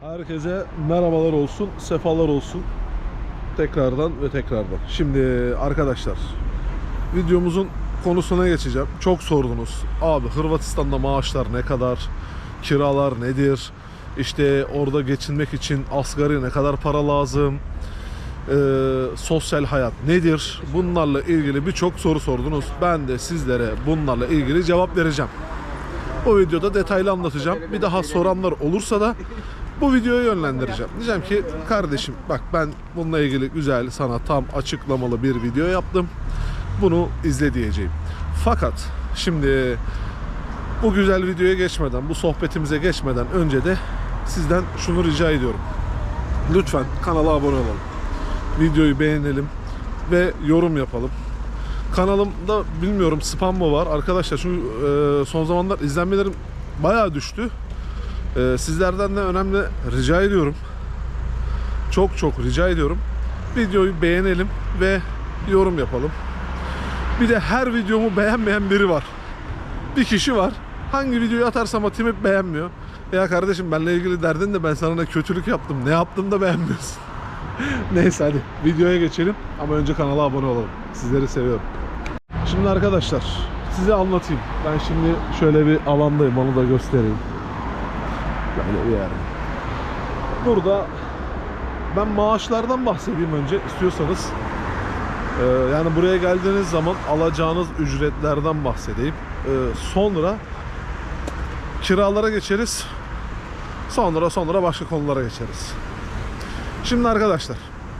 Herkese merhabalar olsun, sefalar olsun. Tekrardan ve tekrardan. Şimdi arkadaşlar, videomuzun konusuna geçeceğim. Çok sordunuz. Abi Hırvatistan'da maaşlar ne kadar? Kiralar nedir? İşte orada geçinmek için asgari ne kadar para lazım? Ee, sosyal hayat nedir? Bunlarla ilgili birçok soru sordunuz. Ben de sizlere bunlarla ilgili cevap vereceğim. Bu videoda detaylı anlatacağım. Bir daha soranlar olursa da bu videoya yönlendireceğim. Diyeceğim ki kardeşim bak ben bununla ilgili güzel sana tam açıklamalı bir video yaptım. Bunu izle diyeceğim. Fakat şimdi bu güzel videoya geçmeden, bu sohbetimize geçmeden önce de sizden şunu rica ediyorum. Lütfen kanala abone olalım. Videoyu beğenelim ve yorum yapalım. Kanalımda bilmiyorum spam mı var arkadaşlar çünkü e, son zamanlar izlenmelerim bayağı düştü. E, sizlerden de önemli rica ediyorum. Çok çok rica ediyorum. Videoyu beğenelim ve yorum yapalım. Bir de her videomu beğenmeyen biri var. Bir kişi var. Hangi videoyu atarsam atayım hep beğenmiyor. Ya kardeşim benle ilgili derdin de ben sana ne kötülük yaptım. Ne yaptım da beğenmiyorsun. Neyse hadi videoya geçelim. Ama önce kanala abone olalım. Sizleri seviyorum. Şimdi arkadaşlar size anlatayım. Ben şimdi şöyle bir alandayım onu da göstereyim. Bir yer. Burada ben maaşlardan bahsedeyim önce istiyorsanız. Ee, yani buraya geldiğiniz zaman alacağınız ücretlerden bahsedeyim. Ee, sonra kiralara geçeriz. Sonra sonra başka konulara geçeriz. Şimdi arkadaşlar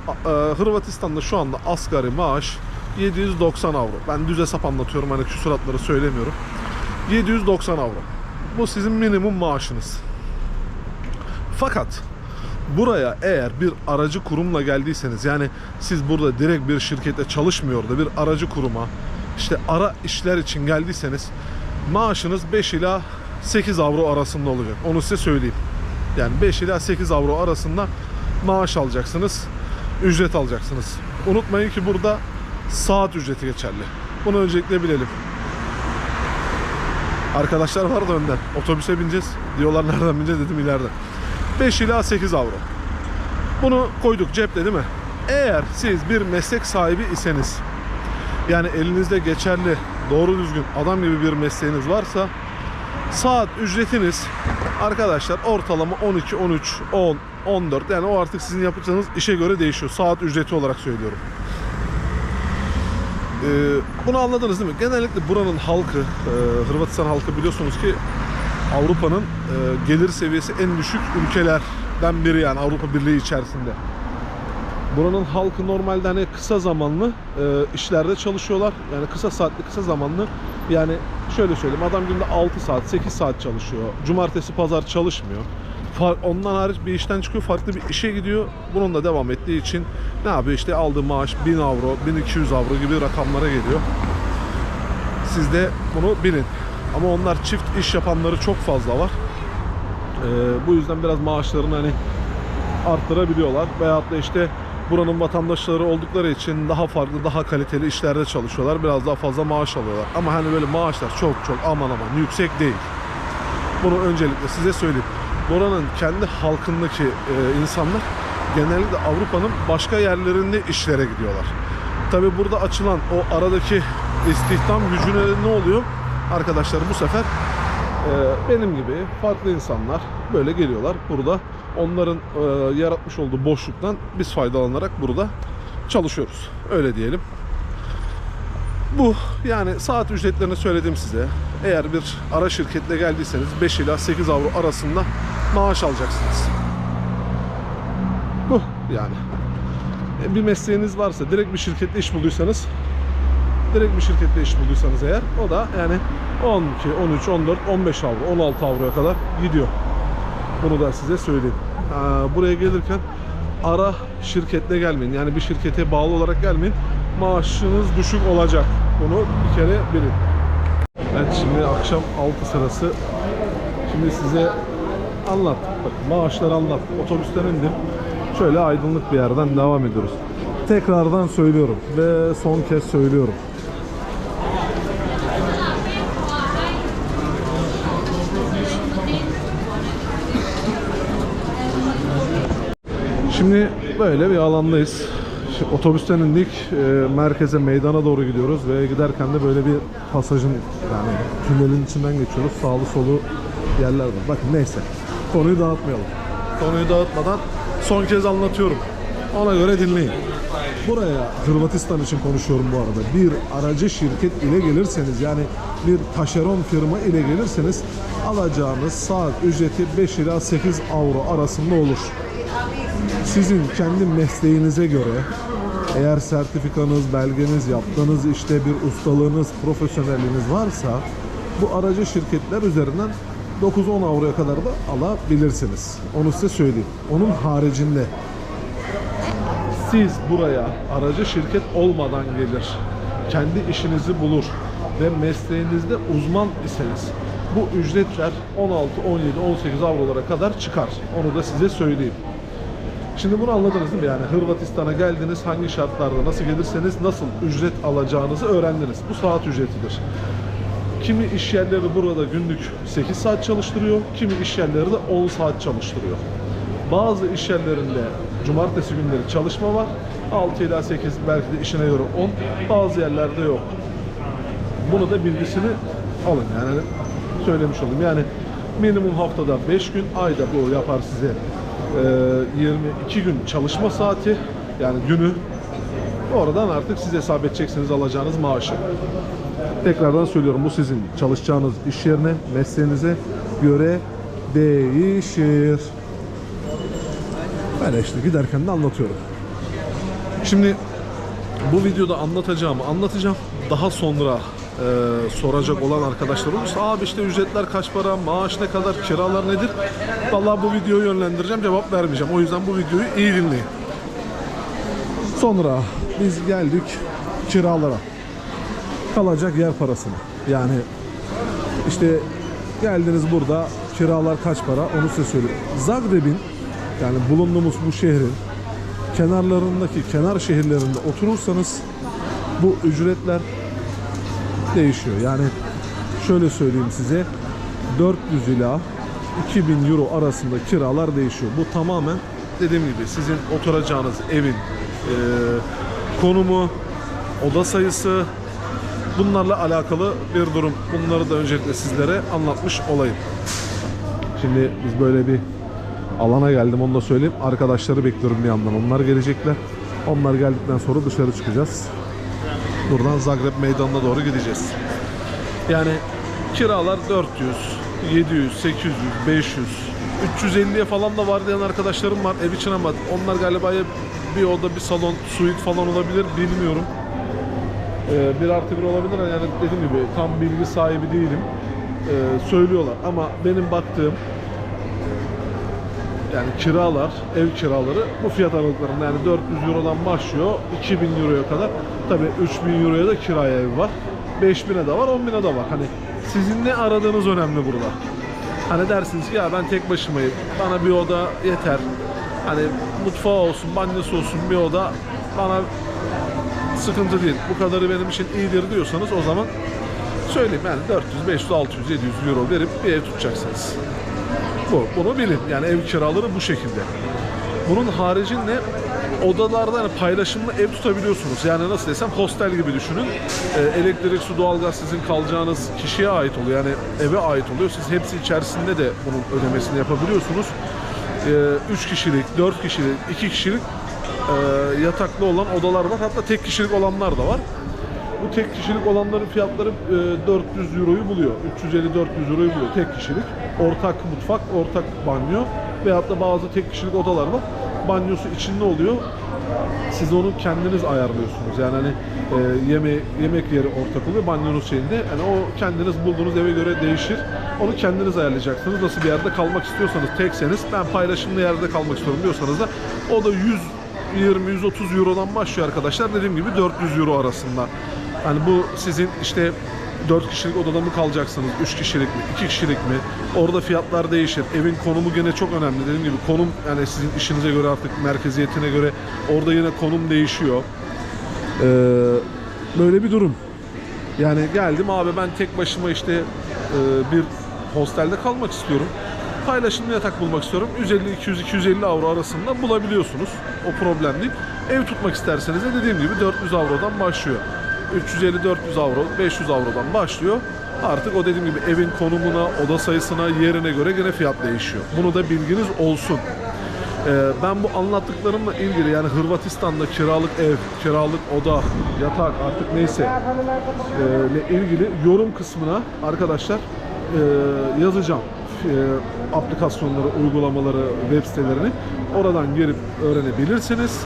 e, Hırvatistan'da şu anda asgari maaş 790 avro. Ben düz hesap anlatıyorum hani küsuratları söylemiyorum. 790 avro. Bu sizin minimum maaşınız. Fakat buraya eğer bir aracı kurumla geldiyseniz yani siz burada direkt bir şirkette çalışmıyor da bir aracı kuruma işte ara işler için geldiyseniz maaşınız 5 ila 8 avro arasında olacak. Onu size söyleyeyim. Yani 5 ila 8 avro arasında maaş alacaksınız. Ücret alacaksınız. Unutmayın ki burada saat ücreti geçerli. Bunu öncelikle bilelim. Arkadaşlar var da önden. Otobüse bineceğiz. Diyorlar nereden bineceğiz dedim ileriden. 5 ila 8 avro. Bunu koyduk cepte değil mi? Eğer siz bir meslek sahibi iseniz yani elinizde geçerli doğru düzgün adam gibi bir mesleğiniz varsa saat ücretiniz arkadaşlar ortalama 12, 13, 10, 14 yani o artık sizin yapacağınız işe göre değişiyor. Saat ücreti olarak söylüyorum. Ee, bunu anladınız değil mi? Genellikle buranın halkı, e, Hırvatistan halkı biliyorsunuz ki Avrupa'nın e, gelir seviyesi en düşük ülkelerden biri yani Avrupa Birliği içerisinde. Buranın halkı normalde hani kısa zamanlı e, işlerde çalışıyorlar. Yani kısa saatli kısa zamanlı. Yani şöyle söyleyeyim adam günde 6 saat 8 saat çalışıyor. Cumartesi pazar çalışmıyor. Ondan hariç bir işten çıkıyor farklı bir işe gidiyor. Bunun da devam ettiği için ne yapıyor işte aldığı maaş 1000 avro 1200 avro gibi rakamlara geliyor. Siz de bunu bilin. Ama onlar çift iş yapanları çok fazla var. Ee, bu yüzden biraz maaşlarını hani arttırabiliyorlar. Veyahut da işte buranın vatandaşları oldukları için daha farklı, daha kaliteli işlerde çalışıyorlar. Biraz daha fazla maaş alıyorlar. Ama hani böyle maaşlar çok çok aman aman yüksek değil. Bunu öncelikle size söyleyeyim. Buranın kendi halkındaki e, insanlar genellikle Avrupa'nın başka yerlerinde işlere gidiyorlar. Tabi burada açılan o aradaki istihdam gücüne ne oluyor? Arkadaşlar bu sefer e, benim gibi farklı insanlar böyle geliyorlar burada. Onların e, yaratmış olduğu boşluktan biz faydalanarak burada çalışıyoruz. Öyle diyelim. Bu yani saat ücretlerini söyledim size. Eğer bir ara şirketle geldiyseniz 5 ila 8 avro arasında maaş alacaksınız. Bu yani. E, Bir mesleğiniz varsa direkt bir şirkette iş bulduysanız direkt bir şirkette iş bulduysanız eğer o da yani 12, 13, 14, 15 avro, 16 avroya kadar gidiyor. Bunu da size söyleyeyim. Ha, Buraya gelirken ara şirketle gelmeyin. Yani bir şirkete bağlı olarak gelmeyin. Maaşınız düşük olacak. Bunu bir kere bilin. Evet şimdi akşam 6 sırası. Şimdi size anlattık. Bak maaşları anlattık. Otobüsten indim. Şöyle aydınlık bir yerden devam ediyoruz. Tekrardan söylüyorum ve son kez söylüyorum. Şimdi böyle bir alandayız. Şimdi otobüsten indik, e, merkeze, meydana doğru gidiyoruz ve giderken de böyle bir pasajın yani tünelin içinden geçiyoruz. Sağlı solu yerler var. Bakın neyse, konuyu dağıtmayalım. Konuyu dağıtmadan son kez anlatıyorum. Ona göre dinleyin. Buraya Hırvatistan için konuşuyorum bu arada. Bir aracı şirket ile gelirseniz yani bir taşeron firma ile gelirseniz alacağınız saat ücreti 5 ila 8 avro arasında olur sizin kendi mesleğinize göre eğer sertifikanız, belgeniz, yaptığınız işte bir ustalığınız, profesyonelliğiniz varsa bu aracı şirketler üzerinden 9-10 avroya kadar da alabilirsiniz. Onu size söyleyeyim. Onun haricinde siz buraya aracı şirket olmadan gelir, kendi işinizi bulur ve mesleğinizde uzman iseniz bu ücretler 16, 17, 18 avrolara kadar çıkar. Onu da size söyleyeyim. Şimdi bunu anladınız değil mi? Yani Hırvatistan'a geldiniz, hangi şartlarda nasıl gelirseniz nasıl ücret alacağınızı öğrendiniz. Bu saat ücretidir. Kimi iş yerleri burada günlük 8 saat çalıştırıyor, kimi iş yerleri de 10 saat çalıştırıyor. Bazı iş yerlerinde cumartesi günleri çalışma var. 6 ila 8 belki de işine göre 10. Bazı yerlerde yok. Bunu da bilgisini alın yani söylemiş olayım. Yani minimum haftada 5 gün, ayda bu yapar size 22 gün çalışma saati yani günü oradan artık siz hesap edeceksiniz alacağınız maaşı. Tekrardan söylüyorum bu sizin çalışacağınız iş yerine, mesleğinize göre değişir. Ben işte giderken de anlatıyorum. Şimdi bu videoda anlatacağımı anlatacağım. Daha sonra e, soracak olan arkadaşlar olursa abi işte ücretler kaç para, maaş ne kadar, kiralar nedir? Vallahi bu videoyu yönlendireceğim, cevap vermeyeceğim. O yüzden bu videoyu iyi dinleyin. Sonra biz geldik kiralara. Kalacak yer parasını. Yani işte geldiniz burada kiralar kaç para onu size söyleyeyim. Zagreb'in yani bulunduğumuz bu şehrin kenarlarındaki kenar şehirlerinde oturursanız bu ücretler değişiyor. Yani şöyle söyleyeyim size 400 ila 2000 euro arasında kiralar değişiyor. Bu tamamen dediğim gibi sizin oturacağınız evin e, konumu, oda sayısı bunlarla alakalı bir durum. Bunları da öncelikle sizlere anlatmış olayım. Şimdi biz böyle bir alana geldim onu da söyleyeyim. Arkadaşları bekliyorum bir yandan. Onlar gelecekler. Onlar geldikten sonra dışarı çıkacağız. Buradan Zagreb meydanına doğru gideceğiz. Yani kiralar 400, 700, 800, 500, 350'ye falan da var diyen arkadaşlarım var ev için ama onlar galiba ya bir oda bir salon suite falan olabilir bilmiyorum. Ee, bir artı bir olabilir yani dediğim gibi tam bilgi sahibi değilim. Ee, söylüyorlar ama benim baktığım yani kiralar, ev kiraları bu fiyat aralıklarında yani 400 Euro'dan başlıyor 2000 Euro'ya kadar. Tabi 3000 Euro'ya da kiraya ev var. 5000'e de var, 10.000'e de var. Hani sizin ne aradığınız önemli burada. Hani dersiniz ki ya ben tek başımayım. Bana bir oda yeter. Hani mutfağı olsun, banyosu olsun bir oda bana sıkıntı değil. Bu kadarı benim için iyidir diyorsanız o zaman söyleyeyim yani 400, 500, 600, 700 euro verip bir ev tutacaksınız. Bu. Bunu bilin. Yani ev kiraları bu şekilde. Bunun haricinde odalarda yani paylaşımlı ev tutabiliyorsunuz. Yani nasıl desem hostel gibi düşünün. Ee, elektrik, su, doğalgaz sizin kalacağınız kişiye ait oluyor. Yani eve ait oluyor. Siz hepsi içerisinde de bunun ödemesini yapabiliyorsunuz. 3 kişilik, 4 kişilik, 2 kişilik e, yataklı olan odalar var. Hatta tek kişilik olanlar da var. Bu tek kişilik olanların fiyatları e, 400 euroyu buluyor. 350-400 euroyu buluyor tek kişilik. Ortak mutfak, ortak banyo veyahut da bazı tek kişilik odalar var. Banyosu içinde oluyor. Siz onu kendiniz ayarlıyorsunuz. Yani hani e, yeme yemek yeri ortak oluyor banyonun şeyinde. Yani o kendiniz bulduğunuz eve göre değişir. Onu kendiniz ayarlayacaksınız. Nasıl bir yerde kalmak istiyorsanız tekseniz ben paylaşımlı yerde kalmak istiyorum diyorsanız da o da 100 20-130 Euro'dan başlıyor arkadaşlar. Dediğim gibi 400 Euro arasında. Hani bu sizin işte 4 kişilik odada mı kalacaksınız, 3 kişilik mi, 2 kişilik mi? Orada fiyatlar değişir. Evin konumu gene çok önemli. Dediğim gibi konum yani sizin işinize göre artık merkeziyetine göre orada yine konum değişiyor. Ee, böyle bir durum. Yani geldim abi ben tek başıma işte e, bir hostelde kalmak istiyorum. Paylaşımlı yatak bulmak istiyorum. 150 200 250 avro arasında bulabiliyorsunuz. O problem değil. Ev tutmak isterseniz de dediğim gibi 400 avrodan başlıyor. 350 400 avro, 500 avrodan başlıyor. Artık o dediğim gibi evin konumuna, oda sayısına, yerine göre gene fiyat değişiyor. Bunu da bilginiz olsun. Ee, ben bu anlattıklarımla ilgili yani Hırvatistan'da kiralık ev, kiralık oda, yatak artık neyse e, ile ilgili yorum kısmına arkadaşlar e, yazacağım e, aplikasyonları, uygulamaları, web sitelerini. Oradan girip öğrenebilirsiniz.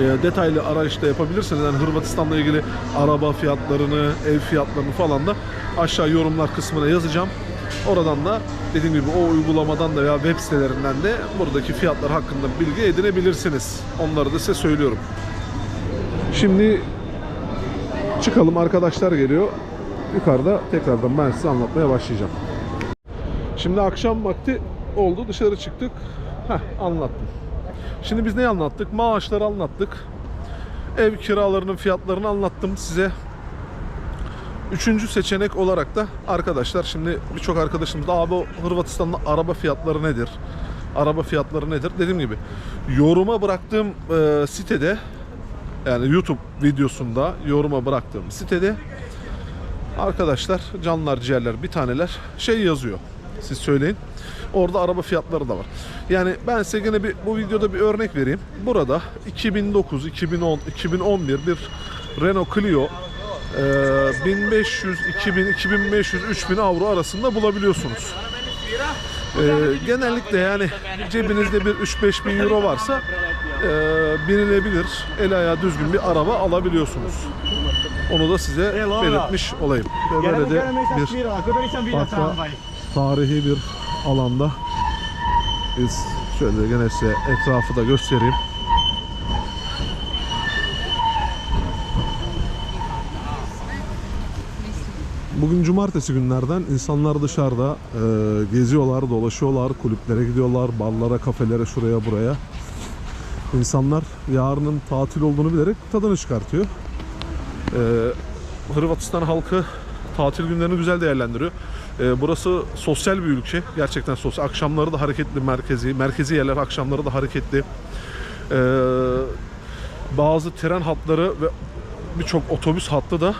E, detaylı arayışta yapabilirsiniz. Yani Hırvatistan'la ilgili araba fiyatlarını, ev fiyatlarını falan da aşağı yorumlar kısmına yazacağım. Oradan da dediğim gibi o uygulamadan da veya web sitelerinden de buradaki fiyatlar hakkında bilgi edinebilirsiniz. Onları da size söylüyorum. Şimdi çıkalım arkadaşlar geliyor. Yukarıda tekrardan ben size anlatmaya başlayacağım. Şimdi akşam vakti oldu dışarı çıktık. Heh anlattım. Şimdi biz neyi anlattık? Maaşları anlattık. Ev kiralarının fiyatlarını anlattım size. Üçüncü seçenek olarak da arkadaşlar şimdi birçok arkadaşımız da abi Hırvatistan'da araba fiyatları nedir? Araba fiyatları nedir? Dediğim gibi yoruma bıraktığım e, sitede yani YouTube videosunda yoruma bıraktığım sitede arkadaşlar canlar ciğerler bir taneler şey yazıyor. Siz söyleyin. Orada araba fiyatları da var. Yani ben size gene bir bu videoda bir örnek vereyim. Burada 2009, 2010, 2011 bir Renault Clio e, 1500, 2000, 2500, 3000 avro arasında bulabiliyorsunuz. E, genellikle yani cebinizde bir 3-5 bin euro varsa e, binilebilir, el ayağı düzgün bir araba alabiliyorsunuz. Onu da size belirtmiş olayım. Ve böyle de bir tarihi bir alanda biz şöyle gene size etrafı da göstereyim. Bugün cumartesi günlerden insanlar dışarıda e, geziyorlar, dolaşıyorlar, kulüplere gidiyorlar, barlara, kafelere, şuraya buraya. İnsanlar yarının tatil olduğunu bilerek tadını çıkartıyor. E, Hırvatistan halkı tatil günlerini güzel değerlendiriyor. E, burası sosyal bir ülke. Gerçekten sosyal. Akşamları da hareketli merkezi. Merkezi yerler akşamları da hareketli. E, bazı tren hatları ve birçok otobüs hattı da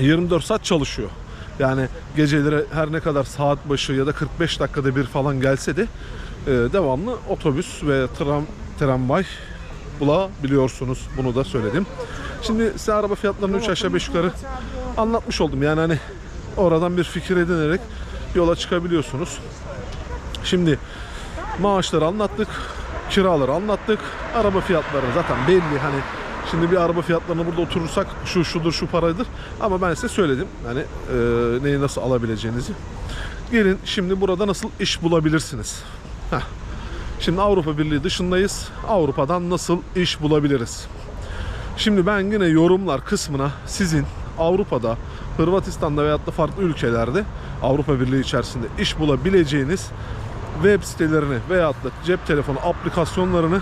24 saat çalışıyor. Yani geceleri her ne kadar saat başı ya da 45 dakikada bir falan gelse de e, devamlı otobüs ve tram tramvay bulabiliyorsunuz. Bunu da söyledim. Şimdi size araba fiyatlarını 3 aşağı 5 yukarı anlatmış oldum. Yani hani oradan bir fikir edinerek yola çıkabiliyorsunuz. Şimdi maaşları anlattık, kiraları anlattık, araba fiyatları zaten belli. Hani şimdi bir araba fiyatlarını burada oturursak şu şudur şu paradır. Ama ben size söyledim. Yani e, neyi nasıl alabileceğinizi. Gelin şimdi burada nasıl iş bulabilirsiniz. Heh. Şimdi Avrupa Birliği dışındayız. Avrupa'dan nasıl iş bulabiliriz? Şimdi ben yine yorumlar kısmına sizin Avrupa'da, Hırvatistan'da veyahut da farklı ülkelerde Avrupa Birliği içerisinde iş bulabileceğiniz web sitelerini veyahut da cep telefonu aplikasyonlarını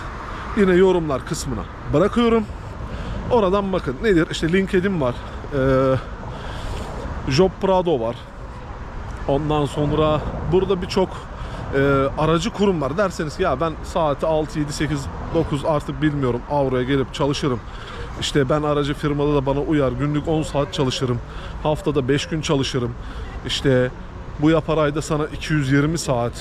yine yorumlar kısmına bırakıyorum. Oradan bakın nedir? İşte LinkedIn var. Ee, Job Prado var. Ondan sonra burada birçok e, aracı kurum var. Derseniz ki ya ben saati 6, 7, 8, 9 artık bilmiyorum avroya gelip çalışırım. İşte ben aracı firmada da bana uyar. Günlük 10 saat çalışırım. Haftada 5 gün çalışırım. İşte bu yapar ayda sana 220 saat.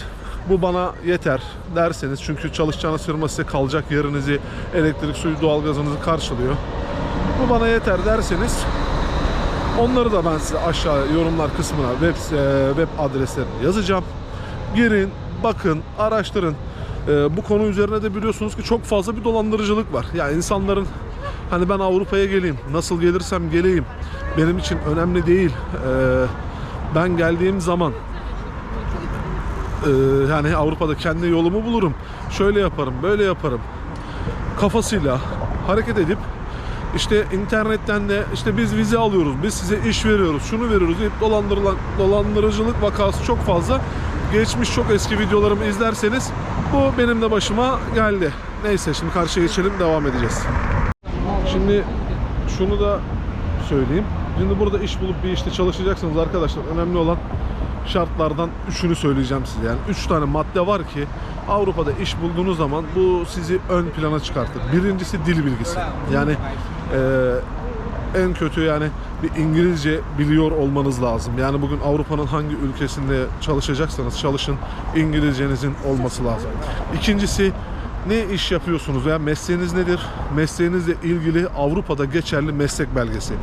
Bu bana yeter derseniz çünkü çalışacağınız firma size kalacak yerinizi, elektrik, suyu, doğalgazınızı karşılıyor. Bu bana yeter derseniz onları da ben size aşağı yorumlar kısmına web, e, web adreslerini yazacağım. Girin, bakın, araştırın. E, bu konu üzerine de biliyorsunuz ki çok fazla bir dolandırıcılık var. Yani insanların hani ben Avrupa'ya geleyim, nasıl gelirsem geleyim benim için önemli değil. E, ben geldiğim zaman e, yani Avrupa'da kendi yolumu bulurum. Şöyle yaparım, böyle yaparım. Kafasıyla hareket edip işte internetten de işte biz vize alıyoruz, biz size iş veriyoruz, şunu veriyoruz deyip dolandırılan, dolandırıcılık vakası çok fazla. Geçmiş çok eski videolarımı izlerseniz bu benim de başıma geldi. Neyse şimdi karşıya geçelim devam edeceğiz. Şimdi şunu da söyleyeyim. Şimdi burada iş bulup bir işte çalışacaksınız arkadaşlar. Önemli olan şartlardan üçünü söyleyeceğim size. Yani üç tane madde var ki Avrupa'da iş bulduğunuz zaman bu sizi ön plana çıkartır. Birincisi dil bilgisi. Yani e, en kötü yani bir İngilizce biliyor olmanız lazım. Yani bugün Avrupa'nın hangi ülkesinde çalışacaksanız çalışın İngilizcenizin olması lazım. İkincisi ne iş yapıyorsunuz veya mesleğiniz nedir? Mesleğinizle ilgili Avrupa'da geçerli meslek belgesi.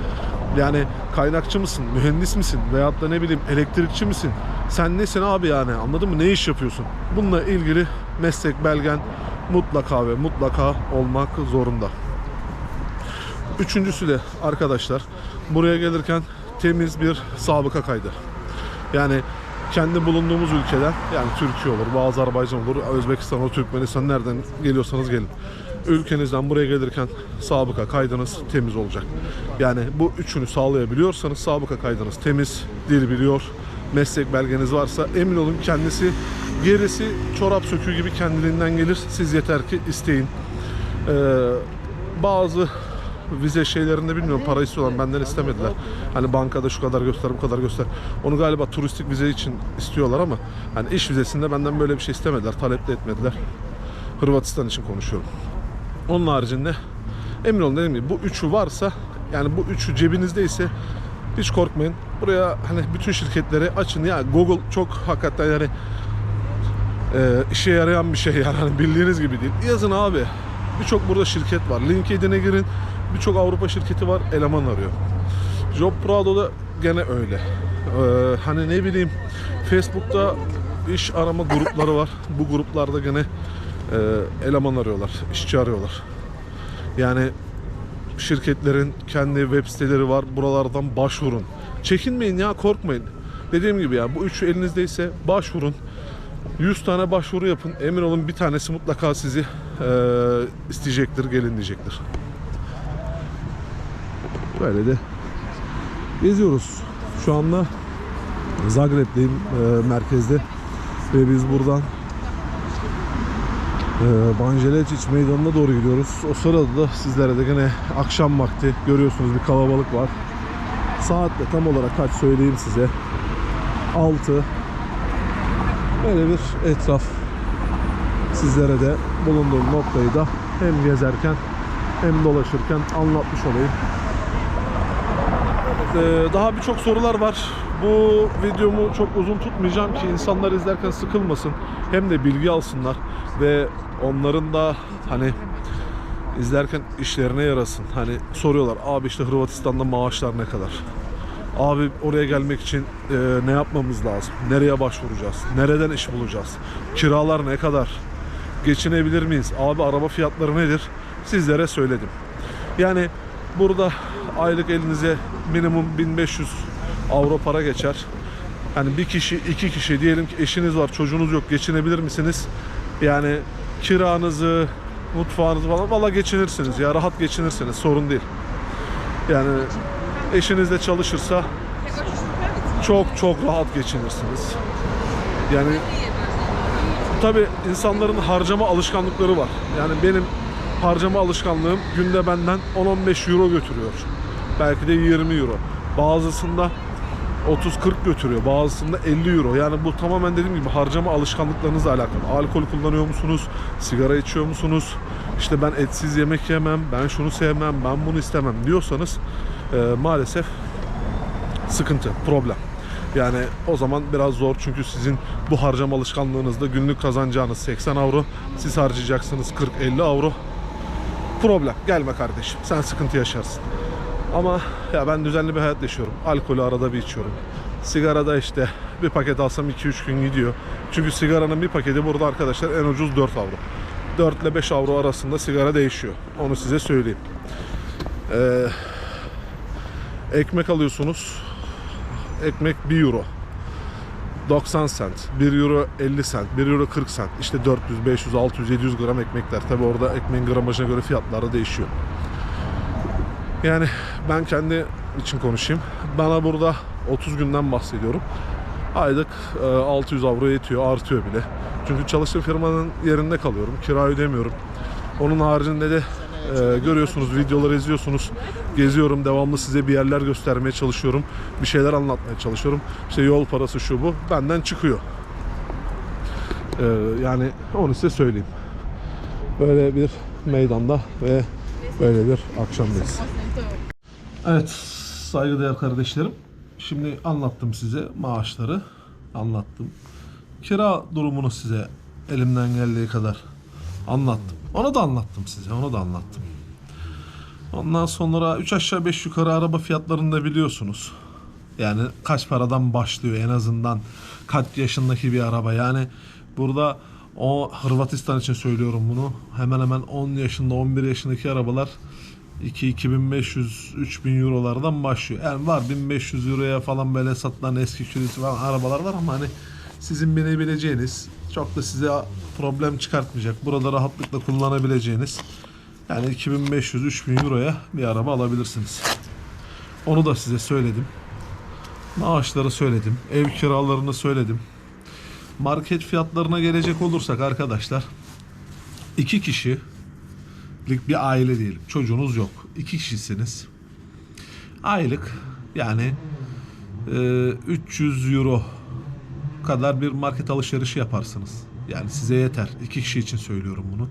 Yani kaynakçı mısın, mühendis misin veyahut da ne bileyim elektrikçi misin? Sen nesin abi yani anladın mı? Ne iş yapıyorsun? Bununla ilgili meslek belgen mutlaka ve mutlaka olmak zorunda. Üçüncüsü de arkadaşlar buraya gelirken temiz bir sabıka kaydı. Yani kendi bulunduğumuz ülkeden yani Türkiye olur, bu Azerbaycan olur, Özbekistan olur, Türkmenistan nereden geliyorsanız gelin. Ülkenizden buraya gelirken sabıka kaydınız temiz olacak. Yani bu üçünü sağlayabiliyorsanız sabıka kaydınız temiz, dil biliyor, meslek belgeniz varsa emin olun kendisi gerisi çorap söküğü gibi kendiliğinden gelir. Siz yeter ki isteyin. Ee, bazı vize şeylerinde bilmiyorum para istiyorlar benden istemediler. Hani bankada şu kadar göster bu kadar göster. Onu galiba turistik vize için istiyorlar ama hani iş vizesinde benden böyle bir şey istemediler. Talep de etmediler. Hırvatistan için konuşuyorum. Onun haricinde emin olun dediğim gibi bu üçü varsa yani bu üçü cebinizdeyse hiç korkmayın. Buraya hani bütün şirketleri açın ya Google çok hakikaten yani e, işe yarayan bir şey yani hani bildiğiniz gibi değil. Yazın abi. Birçok burada şirket var. LinkedIn'e girin. Birçok Avrupa şirketi var. Eleman arıyor. Job Prado'da gene öyle. Ee, hani ne bileyim Facebook'ta iş arama grupları var. Bu gruplarda gene e, eleman arıyorlar. işçi arıyorlar. Yani şirketlerin kendi web siteleri var. Buralardan başvurun. Çekinmeyin ya korkmayın. Dediğim gibi ya bu üçü elinizdeyse başvurun. 100 tane başvuru yapın. Emin olun bir tanesi mutlaka sizi eee, isteyecektir, gelin diyecektir. Böyle de geziyoruz. Şu anda Zagreb'deyim eee, merkezde ve biz buradan eee Banjelecic meydanına doğru gidiyoruz. O sırada da sizlere de gene akşam vakti görüyorsunuz bir kalabalık var. Saat de tam olarak kaç söyleyeyim size. 6 Böyle bir etraf sizlere de bulunduğum noktayı da hem gezerken hem dolaşırken anlatmış olayım. Ee, daha birçok sorular var. Bu videomu çok uzun tutmayacağım ki insanlar izlerken sıkılmasın. Hem de bilgi alsınlar ve onların da hani izlerken işlerine yarasın. Hani soruyorlar abi işte Hırvatistan'da maaşlar ne kadar? Abi oraya gelmek için e, ne yapmamız lazım? Nereye başvuracağız? Nereden iş bulacağız? Kiralar ne kadar? Geçinebilir miyiz? Abi araba fiyatları nedir? Sizlere söyledim. Yani burada aylık elinize minimum 1500 avro para geçer. Yani bir kişi, iki kişi diyelim ki eşiniz var, çocuğunuz yok, geçinebilir misiniz? Yani kiranızı, mutfağınızı falan valla geçinirsiniz ya rahat geçinirsiniz sorun değil. Yani eşiniz de çalışırsa çok çok rahat geçinirsiniz. Yani tabi insanların harcama alışkanlıkları var. Yani benim harcama alışkanlığım günde benden 10-15 euro götürüyor. Belki de 20 euro. Bazısında 30-40 götürüyor. Bazısında 50 euro. Yani bu tamamen dediğim gibi harcama alışkanlıklarınızla alakalı. Alkol kullanıyor musunuz? Sigara içiyor musunuz? İşte ben etsiz yemek yemem, ben şunu sevmem, ben bunu istemem diyorsanız e, maalesef sıkıntı, problem. Yani o zaman biraz zor çünkü sizin bu harcama alışkanlığınızda günlük kazanacağınız 80 avro, siz harcayacaksınız 40-50 avro. Problem. Gelme kardeşim. Sen sıkıntı yaşarsın. Ama ya ben düzenli bir hayat yaşıyorum. Alkolü arada bir içiyorum. Sigarada işte bir paket alsam 2-3 gün gidiyor. Çünkü sigaranın bir paketi burada arkadaşlar en ucuz 4 avro. 4 ile 5 avro arasında sigara değişiyor. Onu size söyleyeyim. Ee, ekmek alıyorsunuz. Ekmek 1 euro. 90 cent, 1 euro 50 cent, 1 euro 40 cent. İşte 400, 500, 600, 700 gram ekmekler. Tabi orada ekmeğin gramajına göre fiyatlar da değişiyor. Yani ben kendi için konuşayım. Bana burada 30 günden bahsediyorum. Aylık e, 600 avro yetiyor, artıyor bile. Çünkü çalıştığım firmanın yerinde kalıyorum. Kira ödemiyorum. Onun haricinde de Ee, görüyorsunuz videoları izliyorsunuz. Geziyorum devamlı size bir yerler göstermeye çalışıyorum. Bir şeyler anlatmaya çalışıyorum. İşte yol parası şu bu benden çıkıyor. Ee, yani onu size söyleyeyim. Böyle bir meydanda ve böyle bir akşamdayız. Evet saygıdeğer kardeşlerim. Şimdi anlattım size maaşları. Anlattım. Kira durumunu size elimden geldiği kadar anlattım. Onu da anlattım size. Onu da anlattım. Ondan sonra 3 aşağı 5 yukarı araba fiyatlarını da biliyorsunuz. Yani kaç paradan başlıyor en azından kaç yaşındaki bir araba. Yani burada o Hırvatistan için söylüyorum bunu. Hemen hemen 10 yaşında 11 yaşındaki arabalar 2 2500 3000 eurolardan başlıyor. Yani var 1500 euroya falan böyle satılan eski kürüsü falan arabalar var ama hani sizin binebileceğiniz çok da size problem çıkartmayacak. Burada rahatlıkla kullanabileceğiniz yani 2500-3000 euroya bir araba alabilirsiniz. Onu da size söyledim. Maaşları söyledim. Ev kiralarını söyledim. Market fiyatlarına gelecek olursak arkadaşlar iki kişilik bir aile diyelim. Çocuğunuz yok. İki kişisiniz. Aylık yani e, 300 euro kadar bir market alışverişi yaparsınız. Yani size yeter. İki kişi için söylüyorum bunu.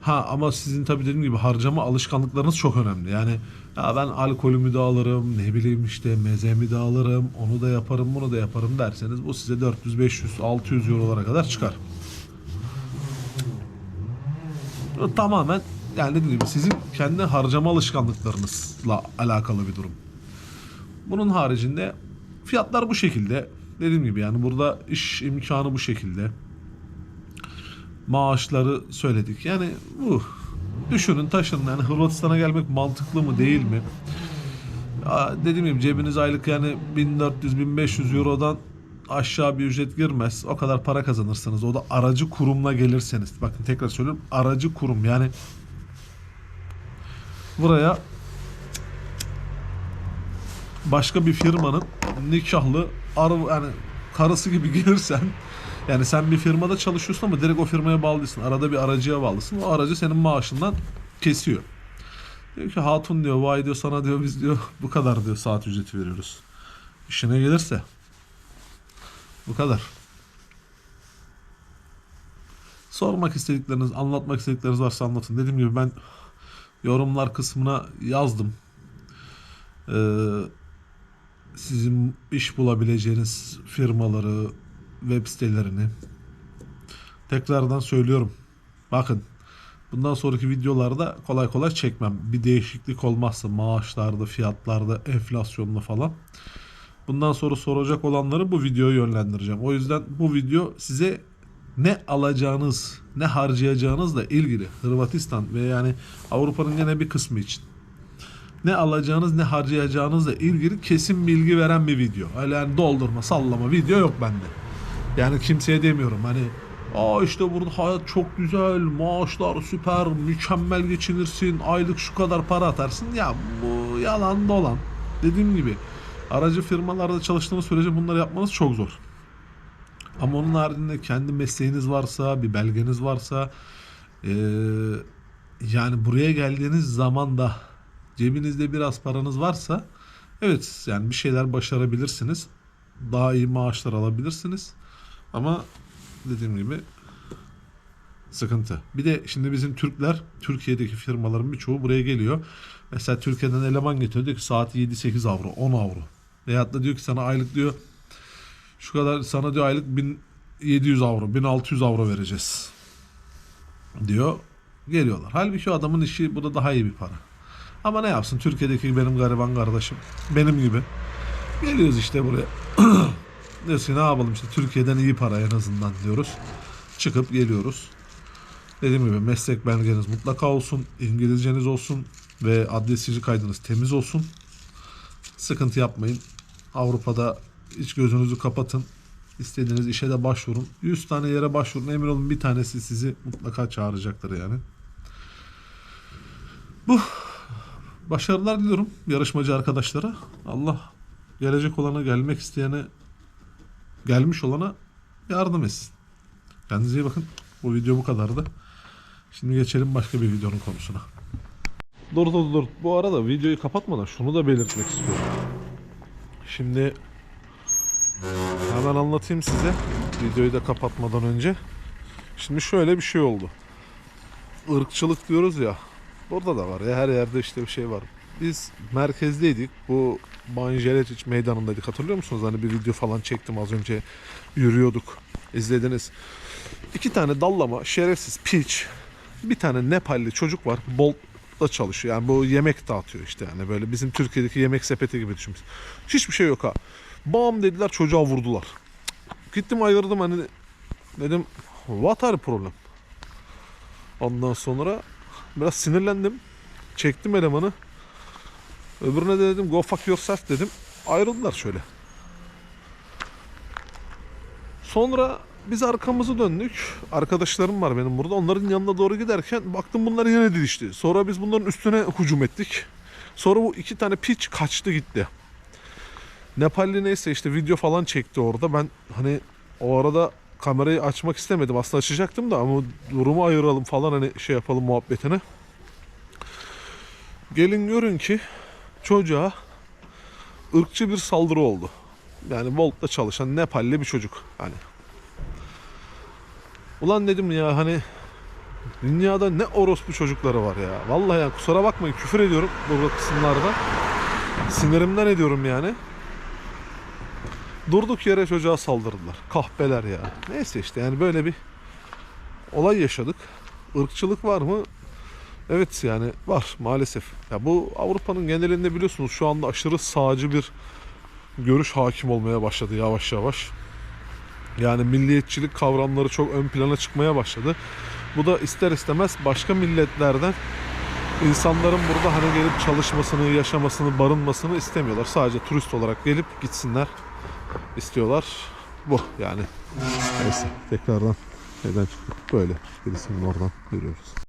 Ha ama sizin tabii dediğim gibi harcama alışkanlıklarınız çok önemli. Yani ya ben alkolümü de alırım, ne bileyim işte mezemi de alırım, onu da yaparım, bunu da yaparım derseniz bu size 400, 500, 600 eurolara kadar çıkar. Tamamen yani dediğim gibi sizin kendi harcama alışkanlıklarınızla alakalı bir durum. Bunun haricinde fiyatlar bu şekilde. Dediğim gibi yani burada iş imkanı bu şekilde maaşları söyledik. Yani bu düşünün taşının yani Hırvatistan'a gelmek mantıklı mı değil mi? Ya dediğim gibi cebiniz aylık yani 1400-1500 Euro'dan aşağı bir ücret girmez. O kadar para kazanırsınız. O da aracı kurumla gelirseniz. Bakın tekrar söylüyorum. Aracı kurum yani buraya başka bir firmanın nikahlı ar yani karısı gibi gelirsen yani sen bir firmada çalışıyorsun ama direkt o firmaya bağlı değilsin. Arada bir aracıya bağlısın. O aracı senin maaşından kesiyor. Diyor ki hatun diyor vay diyor sana diyor biz diyor bu kadar diyor saat ücreti veriyoruz. İşine gelirse bu kadar. Sormak istedikleriniz, anlatmak istedikleriniz varsa anlatın. Dediğim gibi ben yorumlar kısmına yazdım. Ee, sizin iş bulabileceğiniz firmaları, web sitelerini. Tekrardan söylüyorum. Bakın bundan sonraki videolarda kolay kolay çekmem. Bir değişiklik olmazsa maaşlarda, fiyatlarda, enflasyonda falan. Bundan sonra soracak olanları bu videoya yönlendireceğim. O yüzden bu video size ne alacağınız, ne harcayacağınızla ilgili Hırvatistan ve yani Avrupa'nın yine bir kısmı için ne alacağınız ne harcayacağınızla ilgili kesin bilgi veren bir video. Yani doldurma, sallama video yok bende. Yani kimseye demiyorum hani Aa işte burada hayat çok güzel, maaşlar süper, mükemmel geçinirsin, aylık şu kadar para atarsın. Ya bu yalan dolan. Dediğim gibi aracı firmalarda çalıştığınız sürece bunları yapmanız çok zor. Ama onun haricinde kendi mesleğiniz varsa, bir belgeniz varsa eee, yani buraya geldiğiniz zaman da cebinizde biraz paranız varsa evet yani bir şeyler başarabilirsiniz. Daha iyi maaşlar alabilirsiniz. Ama dediğim gibi sıkıntı. Bir de şimdi bizim Türkler Türkiye'deki firmaların birçoğu buraya geliyor. Mesela Türkiye'den eleman getiriyor diyor ki saati 7-8 avro 10 avro. Veyahut da diyor ki sana aylık diyor şu kadar sana diyor aylık 1700 avro 1600 avro vereceğiz diyor. Geliyorlar. Halbuki o adamın işi burada daha iyi bir para. Ama ne yapsın Türkiye'deki benim gariban kardeşim benim gibi. Geliyoruz işte buraya. Diyoruz ki ne yapalım işte Türkiye'den iyi para en azından diyoruz. Çıkıp geliyoruz. Dediğim gibi meslek belgeniz mutlaka olsun. İngilizceniz olsun. Ve adli sicil kaydınız temiz olsun. Sıkıntı yapmayın. Avrupa'da hiç gözünüzü kapatın. İstediğiniz işe de başvurun. 100 tane yere başvurun. Emin olun bir tanesi sizi mutlaka çağıracaktır yani. Bu başarılar diliyorum yarışmacı arkadaşlara. Allah gelecek olana gelmek isteyene gelmiş olana yardım etsin. Kendinize iyi bakın. Bu video bu kadardı. Şimdi geçelim başka bir videonun konusuna. Dur dur dur. Bu arada videoyu kapatmadan şunu da belirtmek istiyorum. Şimdi hemen anlatayım size. Videoyu da kapatmadan önce. Şimdi şöyle bir şey oldu. Irkçılık diyoruz ya. Burada da var ya her yerde işte bir şey var. Biz merkezdeydik. Bu Banjeletiç meydanındaydık. Hatırlıyor musunuz? Hani bir video falan çektim az önce. Yürüyorduk. İzlediniz. İki tane dallama şerefsiz piç. Bir tane Nepalli çocuk var. Bolt'ta çalışıyor. Yani bu yemek dağıtıyor işte yani böyle bizim Türkiye'deki yemek sepeti gibi düşün. Hiçbir şey yok ha. Bam dediler çocuğa vurdular. Gittim ayırdım hani dedim what are problem? Ondan sonra biraz sinirlendim. Çektim elemanı. Öbürüne de dedim go fuck yourself dedim. Ayrıldılar şöyle. Sonra biz arkamızı döndük. Arkadaşlarım var benim burada. Onların yanına doğru giderken baktım bunlar yine didişti. Sonra biz bunların üstüne hücum ettik. Sonra bu iki tane piç kaçtı gitti. Nepalli neyse işte video falan çekti orada. Ben hani o arada kamerayı açmak istemedim. Aslında açacaktım da ama durumu ayıralım falan hani şey yapalım muhabbetine. Gelin görün ki çocuğa ırkçı bir saldırı oldu. Yani Volt'ta çalışan Nepalli bir çocuk. Hani Ulan dedim ya hani dünyada ne orospu çocukları var ya. Vallahi ya kusura bakmayın küfür ediyorum bu kısımlarda. Sinirimden ediyorum yani. Durduk yere çocuğa saldırdılar. Kahpeler ya. Neyse işte yani böyle bir olay yaşadık. Irkçılık var mı? Evet yani var maalesef. Ya bu Avrupa'nın genelinde biliyorsunuz şu anda aşırı sağcı bir görüş hakim olmaya başladı yavaş yavaş. Yani milliyetçilik kavramları çok ön plana çıkmaya başladı. Bu da ister istemez başka milletlerden insanların burada hani gelip çalışmasını, yaşamasını, barınmasını istemiyorlar. Sadece turist olarak gelip gitsinler istiyorlar. Bu yani. Neyse tekrardan neden çıktık? Böyle birisinin oradan görüyoruz.